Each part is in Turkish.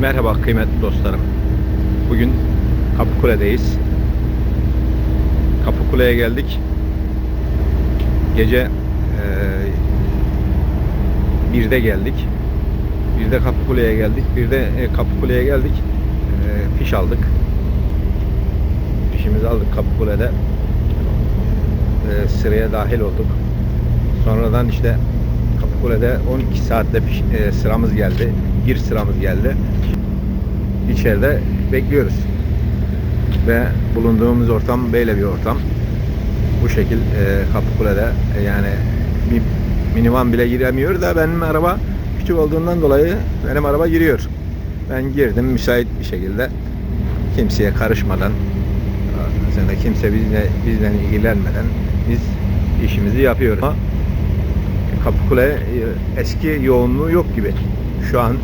Merhaba kıymetli dostlarım. Bugün Kapıkule'deyiz. Kapıkule'ye geldik. Gece eee birde geldik. Bir de Kapıkule'ye geldik. Bir de e, Kapıkule'ye geldik. Eee, fiş aldık. Fişimizi aldık Kapıkule'de. Eee, sıraya dahil olduk. Sonradan işte Kapıkule'de 12 saatte eee, sıramız geldi. Bir sıramız geldi. İçeride bekliyoruz. Ve bulunduğumuz ortam böyle bir ortam. Bu şekil e, Kapıkule'de e, yani bir minivan bile giremiyor da benim araba küçük olduğundan dolayı benim araba giriyor. Ben girdim müsait bir şekilde kimseye karışmadan sonra kimse bizle, bizden ilgilenmeden biz işimizi yapıyoruz. Ama Kapıkule e, eski yoğunluğu yok gibi. Şu an e,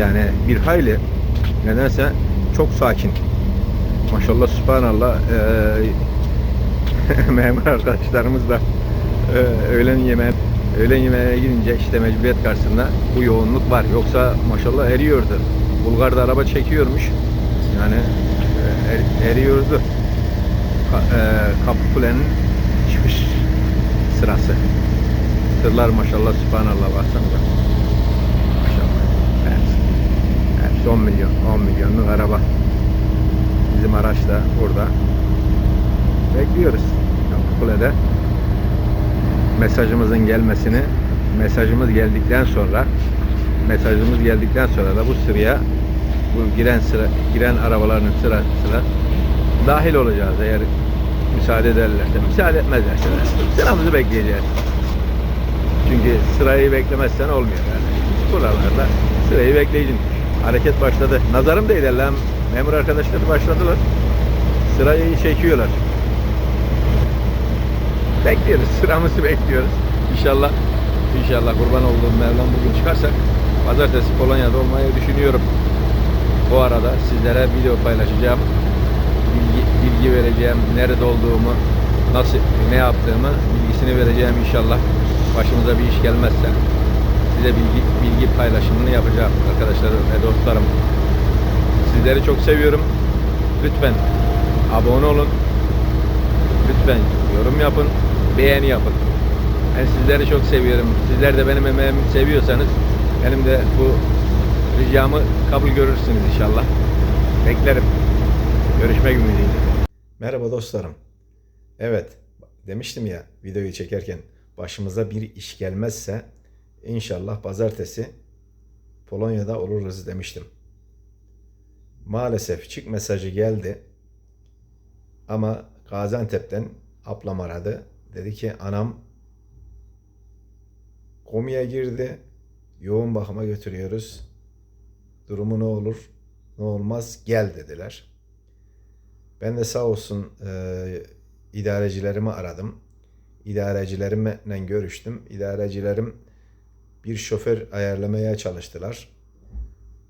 yani bir hayli nedense çok sakin. Maşallah subhanallah e, memur arkadaşlarımız da e, öğlen yemeğe öğlen yemeğe gidince işte mecburiyet karşısında bu yoğunluk var. Yoksa maşallah eriyordu. Bulgar'da araba çekiyormuş. Yani e, er- eriyordu. Ka, e, Kapıkule'nin çıkış sırası. Tırlar maşallah subhanallah baksanıza. Maşallah. Hepsi, hepsi 10 milyon, 10 milyonluk araba. Bizim araç da burada. Bekliyoruz. Kapıkule'de mesajımızın gelmesini mesajımız geldikten sonra mesajımız geldikten sonra da bu sıraya bu giren sıra giren arabaların sıra sıra dahil olacağız eğer müsaade ederlerse müsaade etmezlerse sıramızı bekleyeceğiz. Çünkü sırayı beklemezsen olmuyor yani. Buralarda sırayı bekleyeceksin. Hareket başladı. Nazarım değdi Allah'ım. Memur arkadaşları başladılar. Sırayı çekiyorlar. Bekliyoruz. Sıramızı bekliyoruz. İnşallah İnşallah kurban olduğum Mevlam bugün çıkarsak Pazartesi Polonya'da olmayı düşünüyorum. Bu arada sizlere video paylaşacağım. Bilgi, bilgi vereceğim. Nerede olduğumu, nasıl, ne yaptığımı bilgisini vereceğim inşallah. Başımıza bir iş gelmezse size bilgi, bilgi paylaşımını yapacağım arkadaşlar ve dostlarım. Sizleri çok seviyorum. Lütfen abone olun. Lütfen yorum yapın. Beğeni yapın. Ben sizleri çok seviyorum. Sizler de benim emeğimi seviyorsanız benim de bu ricamı kabul görürsünüz inşallah. Beklerim. Görüşmek ümidiyle. Merhaba dostlarım. Evet, demiştim ya videoyu çekerken başımıza bir iş gelmezse inşallah pazartesi Polonya'da oluruz demiştim. Maalesef çık mesajı geldi. Ama Gaziantep'ten ablam aradı. Dedi ki anam komiye girdi. Yoğun bakıma götürüyoruz. Durumu ne olur ne olmaz gel dediler. Ben de sağ olsun e, idarecilerimi aradım. İdarecilerimle görüştüm. İdarecilerim bir şoför ayarlamaya çalıştılar.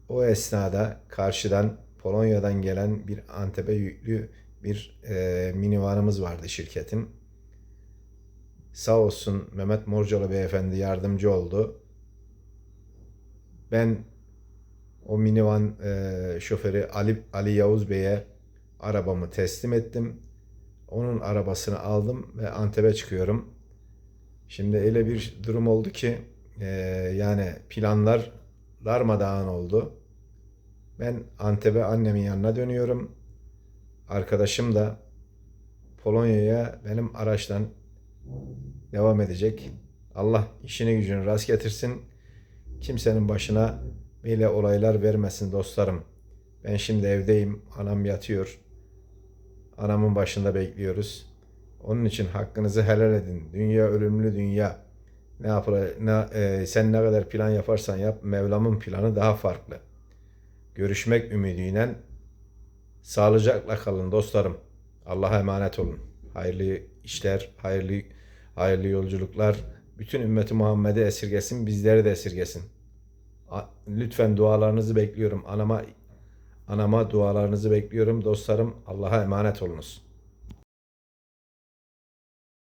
O esnada karşıdan Polonya'dan gelen bir Antep'e yüklü bir e, minivanımız vardı şirketin. Sağ olsun Mehmet Morcalı beyefendi yardımcı oldu. Ben o minivan e, şoförü Ali, Ali Yavuz Bey'e arabamı teslim ettim. Onun arabasını aldım ve Antep'e çıkıyorum. Şimdi öyle bir durum oldu ki e, yani planlar darmadağın oldu. Ben Antep'e annemin yanına dönüyorum. Arkadaşım da Polonya'ya benim araçtan devam edecek. Allah işini gücünü rast getirsin. Kimsenin başına böyle olaylar vermesin dostlarım. Ben şimdi evdeyim. Anam yatıyor. Anamın başında bekliyoruz. Onun için hakkınızı helal edin. Dünya ölümlü dünya. Ne yapar, ne, e, sen ne kadar plan yaparsan yap, Mevlam'ın planı daha farklı. Görüşmek ümidiyle sağlıcakla kalın dostlarım. Allah'a emanet olun. Hayırlı işler, hayırlı hayırlı yolculuklar. Bütün ümmeti Muhammed'i esirgesin, bizleri de esirgesin. Lütfen dualarınızı bekliyorum. Anama anama dualarınızı bekliyorum dostlarım. Allah'a emanet olunuz.